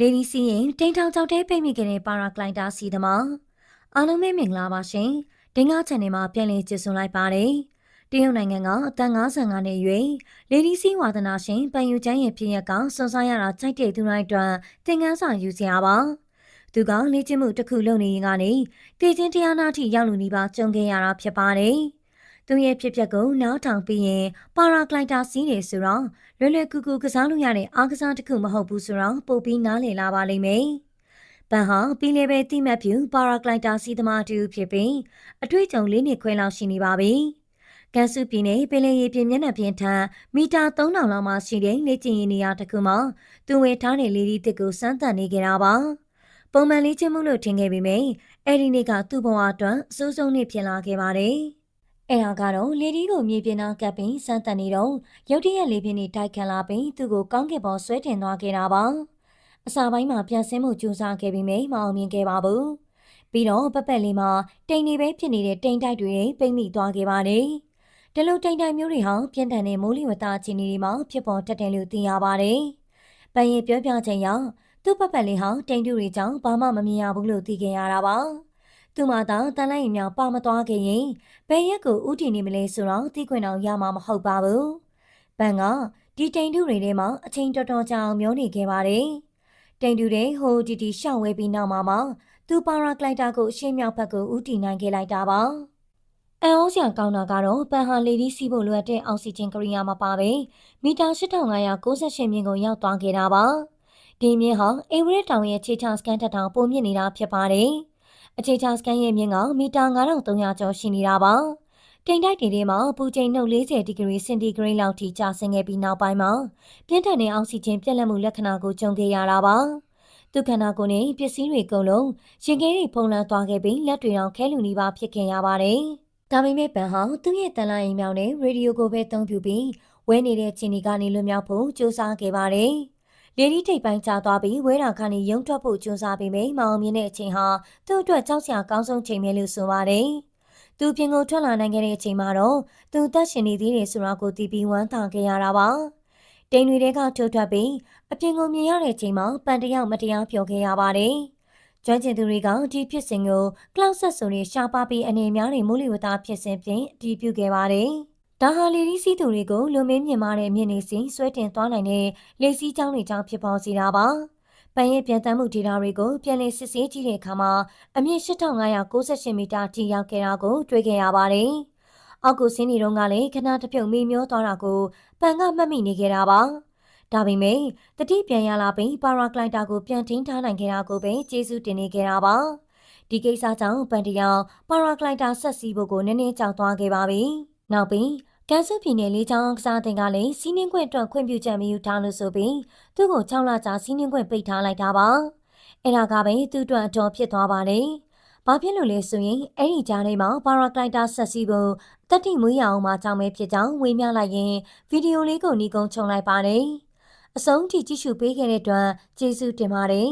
လေဒီစီရင်တိန်ထောင်ကြောက်တဲပိတ်မိခဲ့တဲ့ပါရာကလိုင်းတာစီသမားအားလုံးပဲမင်္ဂလာပါရှင်ဒင်းကား channel မှာပြန်လည်ကြည့်ဆုံလိုက်ပါတယ်တရုတ်နိုင်ငံကအသက်55နှစ်အရွယ်လေဒီစီဝါသနာရှင်ပန်ယူချမ်းရဲ့ဖြစ်ရက်ကစွန်စားရတာကြိုက်တဲ့သူတိုင်းအတွက်သင်ခန်းစာယူစရာပါသူကလေ့ကျင့်မှုတစ်ခုလုပ်နေရင်ကနေတည်ချင်းတရားနာထိရောက်လူနေပါကြုံခဲ့ရတာဖြစ်ပါတယ် သူရဲ့ဖြစ်ပျက်ကိုနားထောင်ပြီးရင်ပါရာကလိုက်တာစီးနေဆိုတော့လွယ်လွယ်ကူကူကစားလို့ရတဲ့အားကစားတစ်ခုမဟုတ်ဘူးဆိုတော့ပို့ပြီးနားလည်လာပါလိမ့်မယ်။ပန်ဟာပြီးလေပဲတိမတ်ဖြူပါရာကလိုက်တာစီးသမားတူဖြစ်ပြီးအတွေ့အကြုံလေးနှစ်ခွဲလောက်ရှိနေပါပြီ။ကန်စုပြည်နယ်ပင်လယ်ရေပြင်မျက်နှာပြင်ထံမီတာ3000လောက်မှရှိတဲ့လေ့ကျင့်ရေးနေရာတစ်ခုမှာသူဝယ်ထားတဲ့လေဒီတစ်ကိုစမ်းသပ်နေကြတာပါ။ပုံမှန်လေ့ကျင့်မှုလို့ထင်ခဲ့ပေမယ့်အဲ့ဒီနေ့ကသူ့ဘဝအတွက်အဆိုးဆုံးနေ့ဖြစ်လာခဲ့ပါတယ်။ အဲဟာကတော့လေဒီကိုမြေပြင်နာကပ်ပြီးစမ်းသပ်နေတော့ရုတ်တရက်လေပြင်းနဲ့တိုက်ခတ်လာပြီးသူ့ကိုကောင်းကင်ပေါ်ဆွဲတင်သွားခဲ့တာပါအစာပိုင်းမှာပြန်ဆင်းမှုကြိုးစားခဲ့ပြီးမိမအောင်မြင်ခဲ့ပါဘူးပြီးတော့ပပက်လေးမှာတိမ်နေပဲဖြစ်နေတဲ့တိမ်တိုက်တွေပိတ်မိသွားခဲ့ပါတယ်ဒီလိုတိမ်တိုက်မျိုးတွေဟာပြင်းထန်တဲ့မိုးလေဝသအခြေအနေတွေမှာဖြစ်ပေါ်တတ်တယ်လို့သိရပါတယ်ပန်ရင်ပြောပြချိန်ရသူ့ပပက်လေးဟာတိမ်တူတွေကြောင့်ဘာမှမမြင်ရဘူးလို့သိခဲ့ရတာပါ သူမသာတန်လိုက်ရင်များပါမသွားခဲ့ရင်ဘယ်ရက်ကိုဥတီနေမလဲဆိုတော့သိခွင့်အောင်ရမှာမဟုတ်ပါဘူး။ဘန်ကဒီတိန်တူတွေထဲမှာအချိန်တော်တော်ကြာအောင်မျောနေခဲ့ပါတယ်။တိန်တူတွေဟိုတီတီရှောင်းဝဲပြီးနောက်မှာမှသူပါရာကလိုက်တာကိုအရှင်းမြောက်ဘက်ကိုဥတီနိုင်ခဲ့လိုက်တာပါ။အန်အောစရာကောင်းတာကတော့ပန်ဟာလေဒီစီဖို့လိုအပ်တဲ့အောက်ဆီဂျင်ကရိယာမပါပဲမီတာ8598မြင့်ကိုရောက်သွားခဲ့တာပါ။ဒီမြင့်ဟာအေဝရတောင်ရဲ့ခြေချစကန်တက်တောင်ပုံမြင့်နေတာဖြစ်ပါတယ်။ အခြေချစကန်ရဲ့မြင့်ကမီတာ9300ကျော်ရှိနေတာပါတိမ်တိုက်တွေထဲမှာပူချိန်နှုတ်40ဒီဂရီစင်တီဂရိတ်လောက်ထိကျဆင်းခဲ့ပြီးနောက်ပိုင်းမှာပြင်းထန်တဲ့အောက်ဆီဂျင်ပြတ်လတ်မှုလက္ခဏာကိုကြုံခဲ့ရတာပါသူခန္ဓာကိုယ်နဲ့ပစ္စည်းတွေအကုန်လုံးရင်ခဲတွေဖုံးလွှမ်းသွားခဲ့ပြီးလက်တွေတောင်ခဲလူနေပါဖြစ်ခဲ့ရပါတယ်ဒါပေမဲ့ပန်ဟာသူ့ရဲ့တန်လိုင်းအိမ်မြောင်နဲ့ရေဒီယိုကိုပဲအသုံးပြုပြီးဝဲနေတဲ့ခြေနေကနေလွတ်မြောက်ဖို့ကြိုးစားခဲ့ပါတယ်။ လေဒီထိပ်ပိုင်းကျသွားပြီးဝဲတာခါနေရုံထွက်ဖို့ကြိုးစားပြီးမိမအောင်မြင်တဲ့အချိန်ဟာသူ့အတွက်ကြောက်စရာကောင်းဆုံးချိန်ပဲလို့ဆိုပါတယ်။သူပြင်ကိုထွက်လာနိုင်ခဲ့တဲ့အချိန်မှာတော့သူတက်ရှင်နေသေးတယ်ဆိုတာကိုသိပြီးဝမ်းသာခဲ့ရတာပါ။တိမ်တွေကထိုးထွက်ပြီးအပြင်ကိုမြင်ရတဲ့အချိန်မှာပန်တယောက်မတရားပြောခဲ့ရပါတယ်။ကျွမ်းကျင်သူတွေကဒီဖြစ်စဉ်ကိုကလောက်ဆက်ဆိုတွေရှားပါပြီးအနေများတွေမိုးလေဝသဖြစ်စဉ်ပြင်အတည်ပြုခဲ့ပါတယ်။ ဒါဟာလေဒီစီးသူတွေကိုလူမင်းမြင်မာတဲ့မြင့်နေစီဆွဲတင်သွားနိုင်တဲ့လေစီးကြောင်းတွေကြောင့်ဖြစ်ပေါ်စေတာပါ။ပန်ရဲ့ပြန်တမ်းမှုဒေတာတွေကိုပြန်လည်စစ်ဆေးကြည့်တဲ့အခါမှာအမြင့်8598မီတာထိရောက်ခဲ့တာကိုတွေ့ခဲ့ရပါတယ်။အောက်ကိုဆင်းနေတော့ကလည်းခဏတစ်ပြုတ်မေ့မျောသွားတာကိုပန်ကမှတ်မိနေခဲ့တာပါ။ဒါပေမဲ့တတိပြန်ရလာပြီးပါရာကလိုက်တာကိုပြန်ထင်းထားနိုင်ခဲ့တာကိုပဲကျေးဇူးတင်နေခဲ့တာပါ။ဒီကိစ္စကြောင့်ပန်တယောက်ပါရာကလိုက်တာဆက်စီးဖို့ကိုနည်းနည်းကြောက်သွားခဲ့ပါပြီ။ နောက်ပြီးကန်ဆာပြည်နယ်လေးချောင်းကစားတင်ကလည်းစီးနှင်းခွင့်အတွက်ခွင့်ပြုချက်မယူထားလို့ဆိုပြီးသူ့ကို6လကြာစီးနှင်းခွင့်ပိတ်ထားလိုက်တာပါအဲ့ဒါကပဲသူ့အတွက်အတော်ဖြစ်သွားပါတယ်ဘာဖြစ်လို့လဲဆိုရင်အဲ့ဒီကြားထဲမှာပါရာကလိုက်တာဆက်စီးဖို့တတိမွေးရအောင်မှကြောင်းပဲဖြစ်ကြောင်းဝေမျှလိုက်ရင်ဗီဒီယိုလေးကိုညီကုန်းချုံလိုက်ပါတယ်အဆုံးထိကြည့်ရှုပေးခဲ့တဲ့အတွက်ကျေးဇူးတင်ပါတယ်